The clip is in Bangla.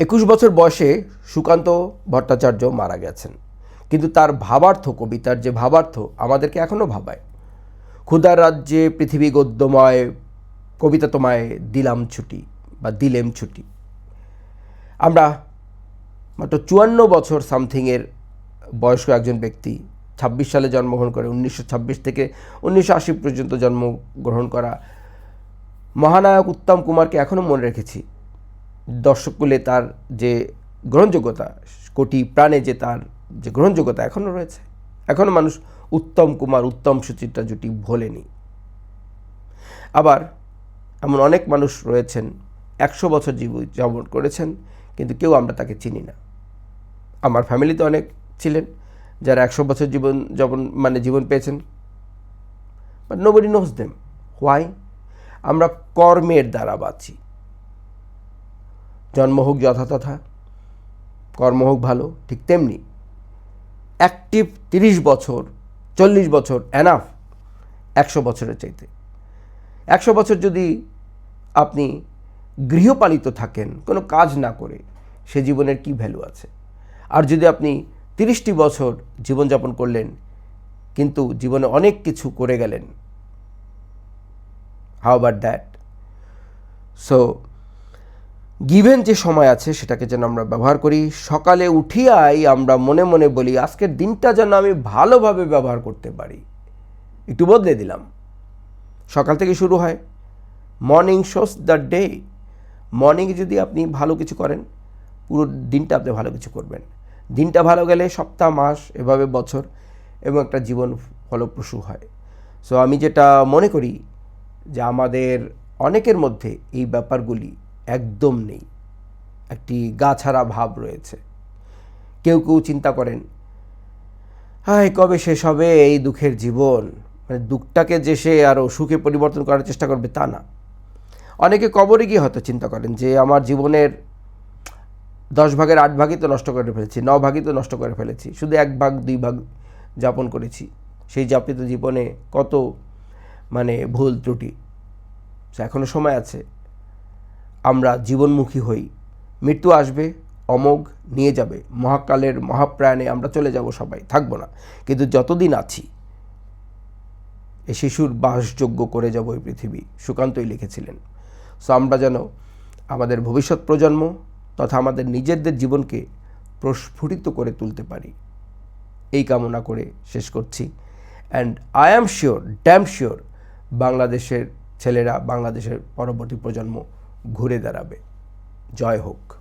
একুশ বছর বয়সে সুকান্ত ভট্টাচার্য মারা গেছেন। কিন্তু তার ভাবার্থ কবিতার যে ভাবার্থ আমাদেরকে এখনও ভাবায়। ক্ষুদার রাজ্যে পৃথিবী গদ্যময় কবিতা তোমায় দিলাম ছুটি বা দিলেম ছুটি। আমরা মাত্র চুয়ান্ন বছর সামথিংয়ের বয়স্ক একজন ব্যক্তি, ছাব্বিশ সালে জন্মগ্রহণ করে উনিশশো ছাব্বিশ থেকে উনিশশো আশি পর্যন্ত জন্মগ্রহণ করা মহানায়ক উত্তম কুমারকে এখনও মনে রেখেছি। দর্শককুলে তার যে গ্রহণযোগ্যতা, কোটি প্রাণে যে তার যে গ্রহণযোগ্যতা এখনও রয়েছে। এখনও মানুষ উত্তম কুমার, উত্তম সুচিত্রা জুটি ভোলেনি। আবার এমন অনেক মানুষ রয়েছেন, একশো বছর জীবন যাপন করেছেন, কিন্তু কেউ আমরা তাকে চিনি না। আমার ফ্যামিলিতে অনেক ছিলেন যারা একশো বছর জীবন যাপন মানে জীবন পেয়েছেন। But nobody knows them why আমরা কর্মের দ্বারা বাঁচি। জন্ম হোক যথাতথা, কর্ম হোক ভালো, ঠিক তেমনি অ্যাক্টিভ তিরিশ বছর, চল্লিশ বছর অ্যানাফ একশো বছরের চাইতে। একশো বছর যদি আপনি গৃহপালিত থাকেন, কোনো কাজ না করে, সে জীবনের কি ভ্যালু আছে? আর যদি আপনি তিরিশটি বছর জীবনযাপন করলেন, কিন্তু জীবনে অনেক কিছু করে গেলেন how about that so given যে সময় আছে, সেটাকে যেন আমরা ব্যবহার করি, সকালে উঠিয়াই আমরা মনে মনে বলি, আজকের দিনটা যেন আমি ভালোভাবে ব্যবহার করতে পারি। একটু বদলে দিলাম। সকাল থেকে শুরু হয়। মর্নিং শোস দ্য ডে মর্নিংয়ে যদি আপনি ভালো কিছু করেন, পুরো দিনটা আপনি ভালো কিছু করবেন। দিনটা ভালো গেলে সপ্তাহ, মাস, এভাবে বছর এবং একটা জীবন ফলপ্রসূ হয়। সো আমি যেটা মনে করি যে আমাদের অনেকের মধ্যে এই ব্যাপারগুলি একদম নেই। একটি গাছাড়া ভাব রয়েছে। কেউ কেউ চিন্তা করেন, হায়, কবে শেষ হবে এই দুঃখের জীবন? মানে দুঃখটাকে যে সে আরও সুখে পরিবর্তন করার চেষ্টা করবে তা না। অনেকে কবরে গিয়ে হয়তো চিন্তা করেন যে, আমার জীবনের দশ ভাগের আট ভাগই তো নষ্ট করে ফেলেছি, ন ভাগই তো নষ্ট করে ফেলেছি, শুধু এক ভাগ, দুই ভাগ যাপন করেছি। সেই যাপিত জীবনে কত মানে ভুল ত্রুটি। এখনও সময় আছে। আমরা জীবনমুখী হই। মৃত্যু আসবে, অমোঘ নিয়ে যাবে। মহাকালের মহাপ্রাণে আমরা চলে যাব সবাই, থাকব না। কিন্তু যতদিন আছি, এ শিশুর বাসযোগ্য করে যাব এই পৃথিবী, সুকান্তই লিখেছিলেন। সো আমরা যেন আমাদের ভবিষ্যৎ প্রজন্ম তথা আমাদের নিজেদের জীবনকে প্রস্ফুটিত করে তুলতে পারি। এই কামনা করে শেষ করছি। And I am sure damn sure বাংলাদেশের ছেলেরা, বাংলাদেশের পরবর্তী প্রজন্ম ঘুরে দাঁড়াবে। জয় হোক।